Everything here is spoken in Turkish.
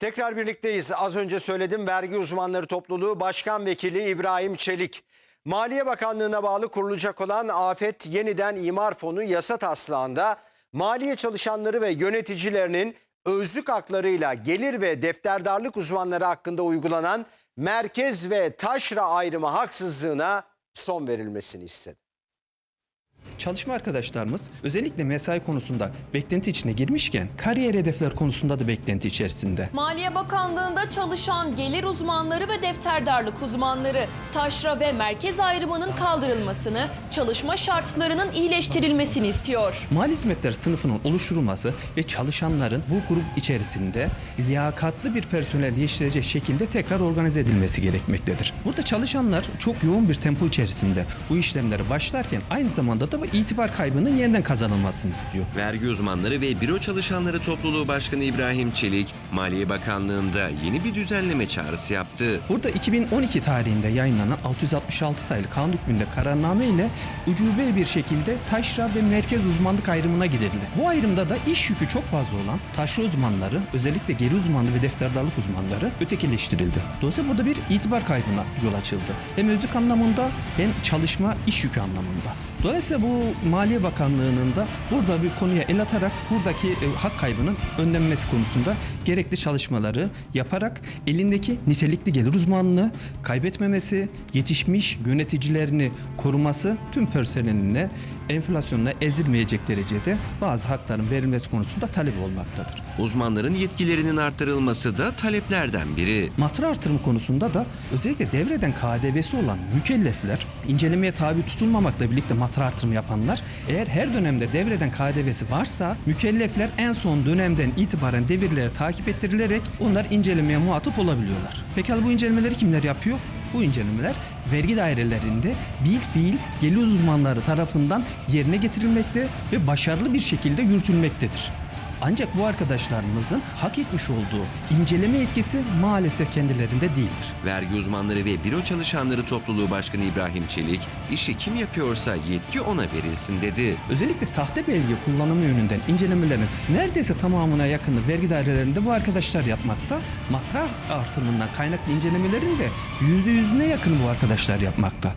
Tekrar birlikteyiz. Az önce söyledim vergi uzmanları topluluğu Başkan Vekili İbrahim Çelik. Maliye Bakanlığı'na bağlı kurulacak olan Afet Yeniden İmar Fonu yasa taslağında maliye çalışanları ve yöneticilerinin özlük haklarıyla gelir ve defterdarlık uzmanları hakkında uygulanan merkez ve taşra ayrımı haksızlığına son verilmesini istedi. Çalışma arkadaşlarımız özellikle mesai konusunda beklenti içine girmişken kariyer hedefler konusunda da beklenti içerisinde. Maliye Bakanlığı'nda çalışan gelir uzmanları ve defterdarlık uzmanları taşra ve merkez ayrımının kaldırılmasını, çalışma şartlarının iyileştirilmesini istiyor. Mali hizmetler sınıfının oluşturulması ve çalışanların bu grup içerisinde liyakatlı bir personel yetiştirecek şekilde tekrar organize edilmesi gerekmektedir. Burada çalışanlar çok yoğun bir tempo içerisinde bu işlemlere başlarken aynı zamanda da itibar kaybının yeniden kazanılmasını istiyor. Vergi uzmanları ve büro çalışanları topluluğu başkanı İbrahim Çelik, Maliye Bakanlığı'nda yeni bir düzenleme çağrısı yaptı. Burada 2012 tarihinde yayınlanan 666 sayılı kanun hükmünde kararname ile ucube bir şekilde taşra ve merkez uzmanlık ayrımına gidildi. Bu ayrımda da iş yükü çok fazla olan taşra uzmanları, özellikle geri uzmanlığı ve defterdarlık uzmanları ötekileştirildi. Dolayısıyla burada bir itibar kaybına yol açıldı. Hem özlük anlamında hem çalışma iş yükü anlamında. Dolayısıyla bu Maliye Bakanlığı'nın da burada bir konuya el atarak buradaki e, hak kaybının önlenmesi konusunda gerekli çalışmaları yaparak elindeki nitelikli gelir uzmanlığı kaybetmemesi, yetişmiş yöneticilerini koruması tüm personeline enflasyonla ezilmeyecek derecede bazı hakların verilmesi konusunda talep olmaktadır. Uzmanların yetkilerinin arttırılması da taleplerden biri. Matra artırımı konusunda da özellikle devreden KDV'si olan mükellefler incelemeye tabi tutulmamakla birlikte matra artırımı yapanlar eğer her dönemde devreden KDV'si varsa mükellefler en son dönemden itibaren devirleri takip ettirilerek onlar incelemeye muhatap olabiliyorlar. Pekala bu incelemeleri kimler yapıyor? Bu incelemeler vergi dairelerinde bil fiil gelir uzmanları tarafından yerine getirilmekte ve başarılı bir şekilde yürütülmektedir. Ancak bu arkadaşlarımızın hak etmiş olduğu inceleme yetkisi maalesef kendilerinde değildir. Vergi uzmanları ve büro çalışanları topluluğu başkanı İbrahim Çelik, işi kim yapıyorsa yetki ona verilsin dedi. Özellikle sahte belge kullanımı yönünden incelemelerin neredeyse tamamına yakını vergi dairelerinde bu arkadaşlar yapmakta. Matrah artımından kaynaklı incelemelerin de %100'üne yakını bu arkadaşlar yapmakta.